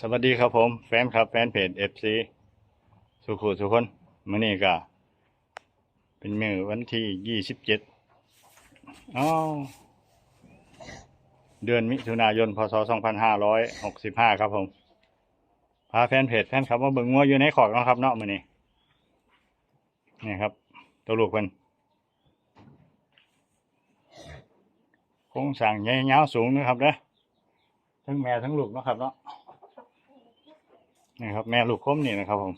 สวัสดีครับผม แฟนคลับแฟนเพจเอฟซีสุขุสุคนมื่อนี้ก็เป็นมือวันที่ยี่สิบเจ็ดอ้าวเดือนมิถุนายนพศสองพันห้าร้อยหกสิบห้าครับผม พาแฟนเพจแฟนคลับมาเบิ่งงัวอยู่ในขอกนะครับเนาะมื่อนี้นี่ครับ ตัวลูกเพิ่นคงสั่งใหญ่ยาวสูงนะครับเด้อทั้งแม่ทั้งลูกนะครับเนาะ นี่ครับ แม่ลูกคมนี่นะครับผม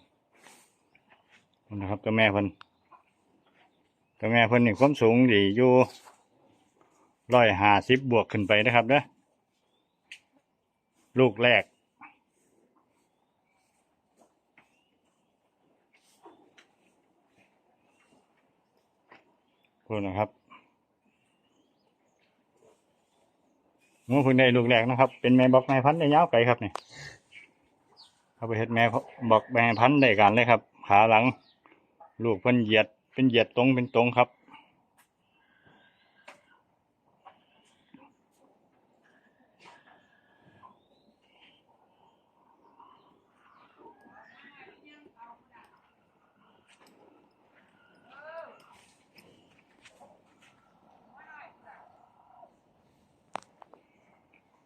นะครับตัวแม่เพิ่นตัวแม่เพิ่นนี่ความสูงดีอยู่ร้อยห้าสิบบวกขึ้นไปนะครับเด้อลูกแรกพูดนะครับงูเพิ่งได้ลูกแรกนะครับ เป็นแม่บอกแม่พันธุ์ได้ยาวไกลครับเนี่ย เอาไปเฮ็ดแม่บอกแม่พันธุ์ได้กันเลยครับ ขาหลัง ลูกเพิ่นเหยียด เป็นเหยียดตรงเป็นตรงครับ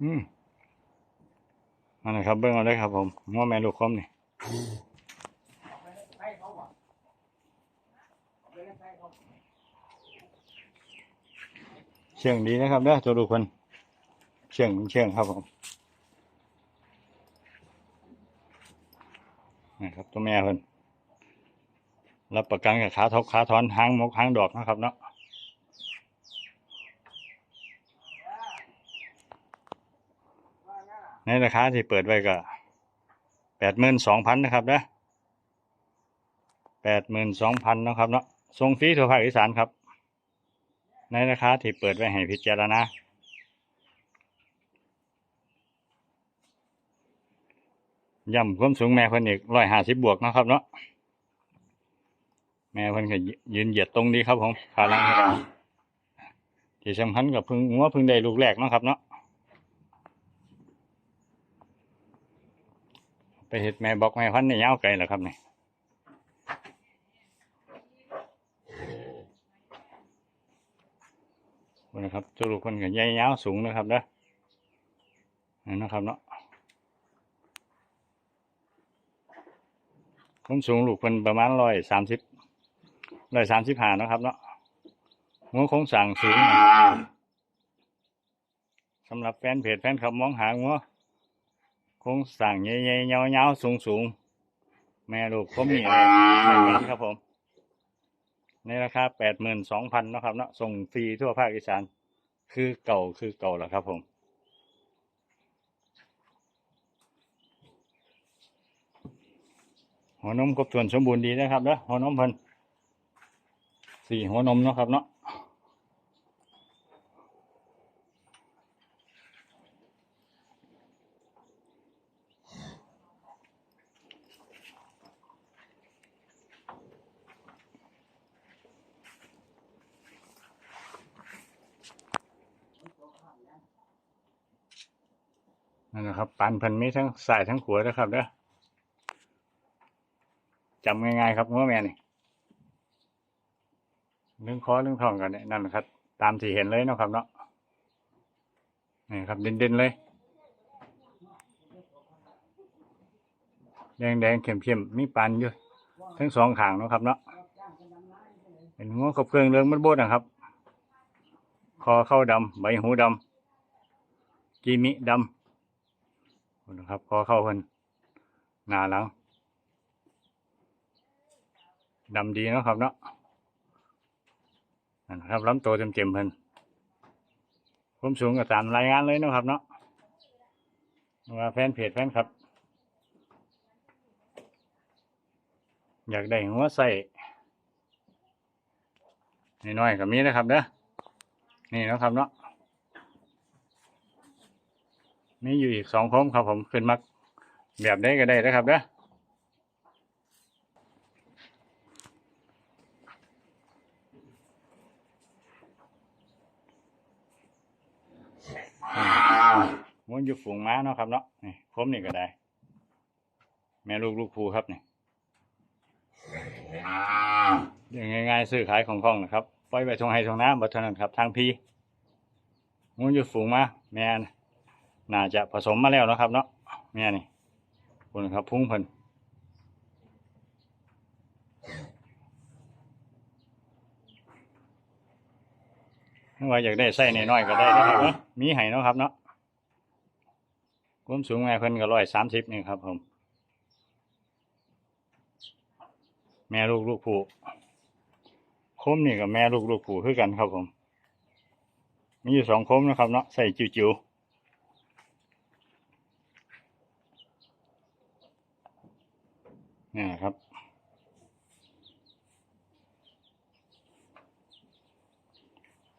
อืม นั่นนะครับเบิ้งเอาเลยครับผมงัวแม่ลูกคมนี่เชื่องดีนะครับเด้อตัวลูกคนเชื่องเชื่องครับผมนะครับตัวแม่เพิ่นรับประกันกับขาทกขาทอนหางมกหางดอกนะครับเนาะ ในราคาที่เปิดไว้ก็แปดหมื่นสองพันนะครับนะแปดหมื่นสองพันนะครับเนาะส่งฟรีทั่วภาคอีสานครับ ในราคาที่เปิดไว้ให้พิจารณาย่ำความสูงแม่เพิ่นอีกร้อยห้าสิบบวกนะครับเนาะแม่เพิ่นก็ยืนเหยียดตรงดีครับผมขาลังที่สำคัญกับพึ่งงัวพึ่งได้ลูกแรกนะครับเนาะ ไปเห็ดแม่บอกแม่พันธุ์ในยาวไกลเหรอครับเนี่คนะครับตัวลูกคนกับใหญ่ยาวสูงนะครับเด้อนี่นะครับเนาะคนสูงลูกคนประมาณร้อยสามสิบร้อยสามสิบห้านะครับเนาะหัวโค้งสั่งสูงสำหรับแฟนเพจแฟนคลับมองหางัว โครงสร้างใหญ่ๆยาๆสูงๆ แม่ลูกผมมีอะไรนกันครับผมในราคาแปดหมื่นสองพันนะครับเนาะส่งฟรีทั่วภาคอีสาน คือเก่าคือเก่าแหละครับผมหัวนมครบถ้วนสมบูรณ์ดีนะครับเนาะหัวนมพิ่นสี่หัวนมเนาะครับเนาะ นั่นะครับปันพันมีทั้งสายทั้งขวดนะครับเด้อจำง่ายๆครับง้อแม่นี่เรื่องคอเรื่องทองกันเนี่ยนั่นนะครับ ตามที่เห็นเลยเนาะครับเนาะนี่ครับเด่นๆเลย แดงๆเข้มๆมีปันอยู่ทั้งสองขางนะครับเนาะเป็นง้อกับเครื่องเรื่องมันโบดนะครับ คอเข้าดำใบหูดำกีมิดำ นะครับพอเข้าเพิ่นนาหลังดำดีเนาะครับเนาะนะครับล้ำตัวเต็มๆเพิ่นผมสูงกับตามรายงานเลยนะครับเนาะว่าแฟนเพจแฟนครับ อยากได้หัวใส่น้อยๆกับมีนะครับเด้อนี่นะครับเนาะ มีอยู่อีกสองโค้มครับผมขึ้นมักแบบได้ก็ได้นะครับเด้อมันอยู่ฝูงม้าเนาะครับเนาะนี่โค้มนี่ก็ได้ แม่ลูกลูกภูครับเนี่ยยังง่ายๆซื้อขายของคล่องนะครับปล่อยไปทงให้ทงน้ำบัดเท่านั้นครับ ทางพีงูอยู่ฝูงมาแม่น น่าจะผสมมาแล้วนะครับเนาะแม่นี่คุณครับพุ่งเพิ่นไม่ว่าอยากได้ไส้น้อยก็ได้นะครับเนาะมีให้เนาะครับเนาะความสูงแม่เพิ่นก็ร้อยสามสิบนี่ครับผมแม่ลูกลูกผูโคมนี่กับแม่ลูกลูกผูคือกันครับผม มีอยู่สองโคมนะครับเนาะใส่จิ๋วๆ นี่นะครับ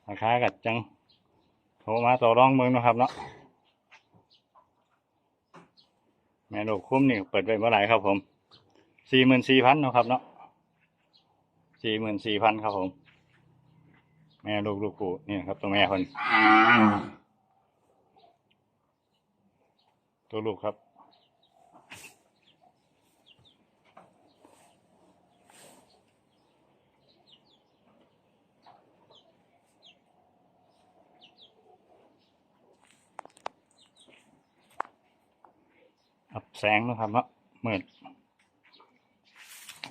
ราคากัดจังโทรมาต่อรองเมืองนะครับเนาะแม่ลูกคุ้มนี่เปิดไว้เมื่อไหร่ครับผมสี่หมื่นสี่พันนาะครับเนาะสี่หมื่นสี่พันครับผม แม่ลูกลูกกูนี่ครับตัวแม่คนตัวลูกครับ แสงนะครับเนาะมืด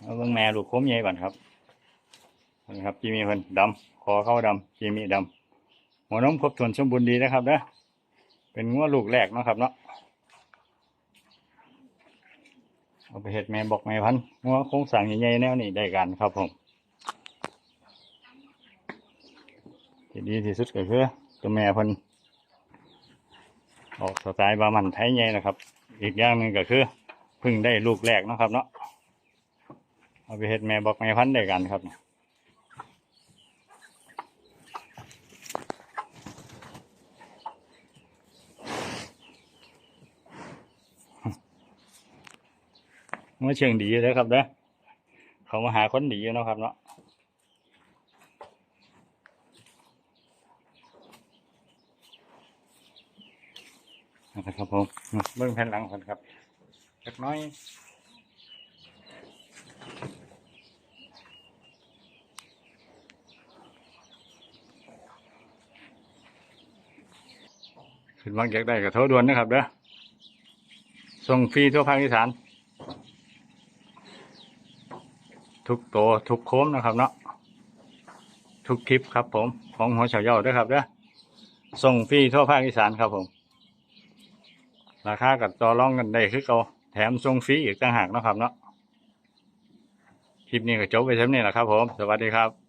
เอาเบิ่งแม่ลูกโคมใหญ่ก่อนครับนี่ครับจีมีเพิ่นดำคอเข้าดำจีมีดำหัวนมครบถ้วนสมบูรณ์ดีนะครับเด้อเป็นงัวลูกแรกนะครับเนาะเอาไปเห็ดแม่บอกแม่พันงัวโครงสั่งใหญ่ๆแนวนี้ได้กันครับผมที่ดีที่สุดก็คือตัวแม่พิ่นออกสไตล์บามันไทยใหญ่นะครับ อีกอย่างหนึ่งก็คือเพิ่งได้ลูกแรกนะครับเนาะเอาไปเฮ็ดแม่บอกแม่พันธุ์ได้กันครับเมื่อเชิงดีเลยครับเด้อเขามาหาคนดีอยู่เนาะครับเนาะ นะครับผมเบื้องแผ่นหลังคนครับเล็กน้อยขึ้นบางจากได้กับโทรด่วนนะครับเด้อส่งฟรีทั่วภาคอีสาน ทุกตัวทุกโค้มนะครับเนาะทุกคลิปครับผม ของหัวเฉาเย่าด้วยครับเด้อส่งฟรีทั่วภาคอีสานครับผม ราคากับต่อรองกันได้คือเก่าแถมทรงฟรีอีกต่างหากนะครับเนาะคลิปนี้ก็จบไปเท่านี้แหละครับผม สวัสดีครับ